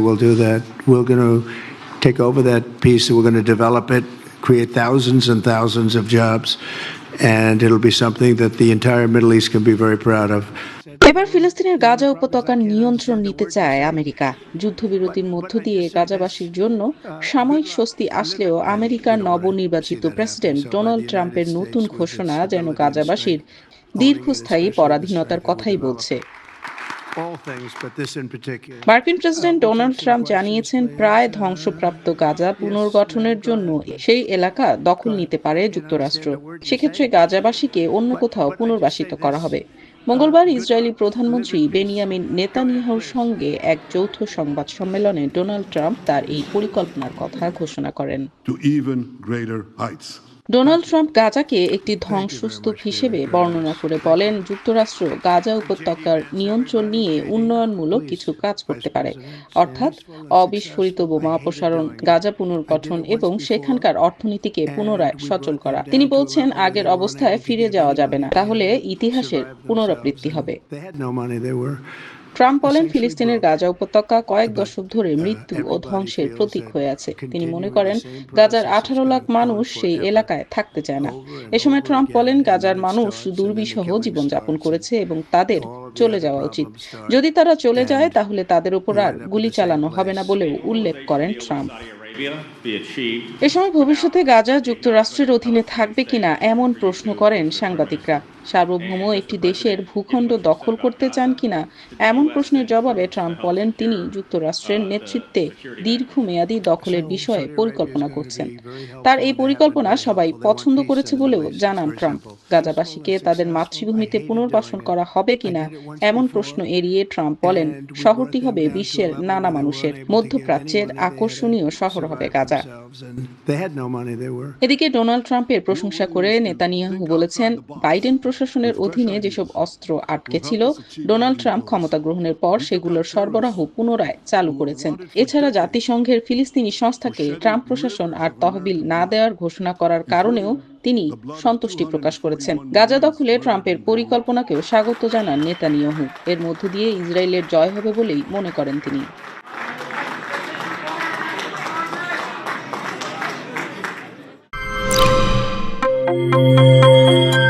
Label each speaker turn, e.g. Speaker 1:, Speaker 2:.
Speaker 1: We'll do that. We're going to take over that piece and we're going to develop it, create thousands and thousands of jobs, and it'll be something that the entire Middle East can be very proud of.
Speaker 2: এবার ফিলিস্তিনের গাজা উপত্যকার নিয়ন্ত্রণ নিতে চায় America যুদ্ধবিরতির মধ্য দিয়ে গাজাবাসীর জন্য সাময়িক স্বস্তি আসলেও আমেরিকার নবনির্বাচিত প্রেসিডেন্ট ডোনাল্ড ট্রাম্পের নতুন ঘোষণা যেন গাজাবাসীর দীর্ঘস্থায়ী পরাধীনতার কথাই বলছে মার্কিন প্রেসিডেন্ট uh, ডোনাল্ড ট্রাম্প জানিয়েছেন uh, প্রায় ধ্বংসপ্রাপ্ত গাজা পুনর্গঠনের uh, জন্য সেই এলাকা দখল নিতে পারে যুক্তরাষ্ট্র সেক্ষেত্রে গাজাবাসীকে অন্য কোথাও পুনর্বাসিত করা হবে মঙ্গলবার ইসরায়েলি প্রধানমন্ত্রী বেনিয়ামিন নেতানিয়াহুর সঙ্গে এক যৌথ সংবাদ সম্মেলনে ডোনাল্ড ট্রাম্প তার এই পরিকল্পনার কথা ঘোষণা করেন ডোনাল্ড ট্রাম্প গাজাকে একটি ধ্বংসস্তূপ হিসেবে বর্ণনা করে বলেন যুক্তরাষ্ট্র গাজা উপত্যকার নিয়ন্ত্রণ নিয়ে উন্নয়নমূলক কিছু কাজ করতে পারে অর্থাৎ অবিস্ফোরিত বোমা অপসারণ গাজা পুনর্গঠন এবং সেখানকার অর্থনীতিকে পুনরায় সচল করা তিনি বলছেন আগের অবস্থায় ফিরে যাওয়া যাবে না তাহলে ইতিহাসের পুনরাবৃত্তি হবে ট্রাম্প বলেন ফিলিস্তিনের গাজা উপত্যকা কয়েক দশক ধরে মৃত্যু ও ধ্বংসের প্রতীক হয়ে আছে তিনি মনে করেন গাজার আঠারো লাখ মানুষ সেই এলাকায় থাকতে চায় না এ সময় ট্রাম্প বলেন গাজার মানুষ দুর্বিষহ জীবনযাপন করেছে এবং তাদের চলে যাওয়া উচিত যদি তারা চলে যায় তাহলে তাদের উপর আর গুলি চালানো হবে না বলেও উল্লেখ করেন ট্রাম্প এ সময় ভবিষ্যতে গাজা যুক্তরাষ্ট্রের অধীনে থাকবে কিনা এমন প্রশ্ন করেন সাংবাদিকরা সার্বভৌম একটি দেশের ভূখণ্ড দখল করতে চান কিনা এমন প্রশ্নের জবাবে ট্রাম্প বলেন তিনি যুক্তরাষ্ট্রের নেতৃত্বে দীর্ঘমেয়াদী দখলের বিষয়ে পরিকল্পনা করছেন তার এই পরিকল্পনা সবাই পছন্দ করেছে বলেও জানান ট্রাম্প গাজাবাসীকে তাদের মাতৃভূমিতে পুনর্বাসন করা হবে কিনা এমন প্রশ্ন এড়িয়ে ট্রাম্প বলেন শহরটি হবে বিশ্বের নানা মানুষের মধ্যপ্রাচ্যের আকর্ষণীয় শহর হবে গাজা এদিকে ডোনাল্ড ট্রাম্পের প্রশংসা করে নেতানিয়াহু বলেছেন বাইডেন প্রশাসনের অধীনে যেসব অস্ত্র আটকে ছিল ডোনাল্ড ট্রাম্প ক্ষমতা গ্রহণের পর সেগুলোর সরবরাহ পুনরায় চালু করেছেন এছাড়া জাতিসংঘের ফিলিস্তিনি সংস্থাকে ট্রাম্প প্রশাসন আর তহবিল না দেওয়ার ঘোষণা করার কারণেও তিনি সন্তুষ্টি প্রকাশ করেছেন গাজা দখলে ট্রাম্পের পরিকল্পনাকেও স্বাগত জানান নেতানিয়াহু এর মধ্য দিয়ে ইসরায়েলের জয় হবে বলেই মনে করেন তিনি